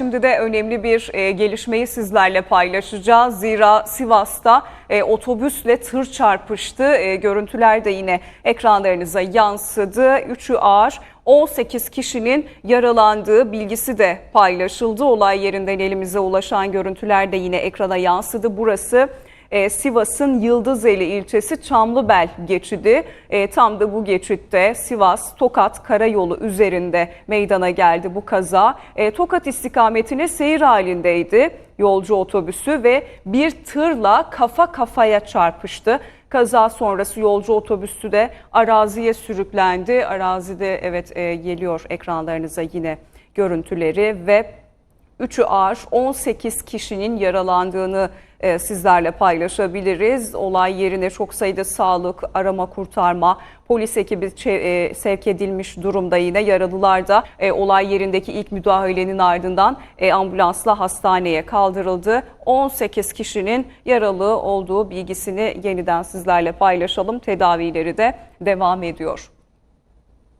şimdi de önemli bir e, gelişmeyi sizlerle paylaşacağız. Zira Sivas'ta e, otobüsle tır çarpıştı. E, görüntüler de yine ekranlarınıza yansıdı. Üçü ağır. 18 kişinin yaralandığı bilgisi de paylaşıldı. Olay yerinden elimize ulaşan görüntüler de yine ekrana yansıdı. Burası e, Sivas'ın Yıldızeli ilçesi Çamlıbel geçidi. E, tam da bu geçitte Sivas Tokat Karayolu üzerinde meydana geldi bu kaza. E, Tokat istikametine seyir halindeydi yolcu otobüsü ve bir tırla kafa kafaya çarpıştı. Kaza sonrası yolcu otobüsü de araziye sürüklendi. Arazide evet e, geliyor ekranlarınıza yine görüntüleri ve 3'ü ağır 18 kişinin yaralandığını e, sizlerle paylaşabiliriz. Olay yerine çok sayıda sağlık, arama kurtarma, polis ekibi e, sevk edilmiş durumda yine. Yaralılar da e, olay yerindeki ilk müdahalenin ardından ambulansla hastaneye kaldırıldı. 18 kişinin yaralı olduğu bilgisini yeniden sizlerle paylaşalım. Tedavileri de devam ediyor.